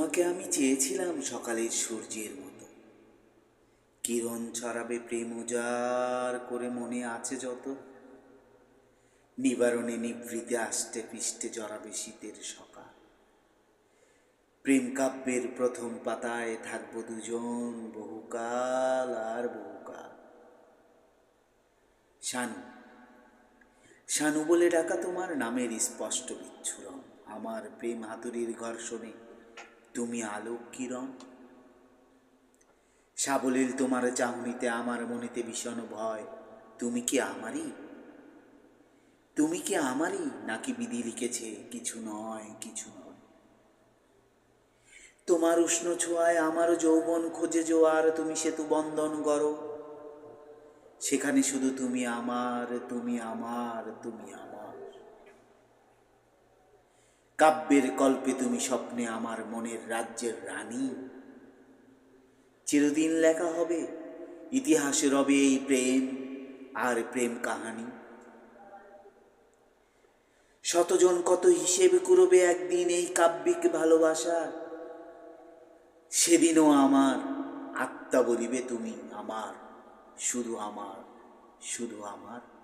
তোমাকে আমি চেয়েছিলাম সকালের সূর্যের মতো। কিরণ ছড়াবে প্রেম উজার করে মনে আছে যত। নিবারণে নিভৃতে আষ্টে পৃষ্ঠে জড়াবে শীতের সকাল। প্রেম কাব্যের প্রথম পাতায় থাকব দুজন, বহুকাল আর বহুকাল। শানু শানু বলে ডাকা তোমার নামের স্পষ্ট বিচ্ছুরণ। আমার প্রেম হাতুড়ির ঘর্ষণে তুমি আলোক কিরণ সাবলীল তোমার চাহনিতে, আমার মনেতে ভীষণ ভয়। তুমি কি আমারই? তুমি কি আমারই? নাকি বিধি লিখেছে, কিছু নয় কিছু নয়। তোমার উষ্ণ ছোঁয়ায় আমার যৌবন খোঁজে জোয়ার, তুমি সেতু বন্ধন করো সেখানে শুধু তুমি আমার তুমি আমার তুমি আমার। কাব্যের কল্পে তুমি স্বপ্নে আমার মনের রাজ্যের রানী। চিরদিন লেখা হবে ইতিহাসে রবে এই প্রেম আর প্রেম কাহানি। শতজন কত হিসেবে কুরবে একদিন এই কাব্যিক ভালোবাসা? সেদিনও আমার আত্মা বলিবে তুমি আমার, শুধু আমার শুধু আমার।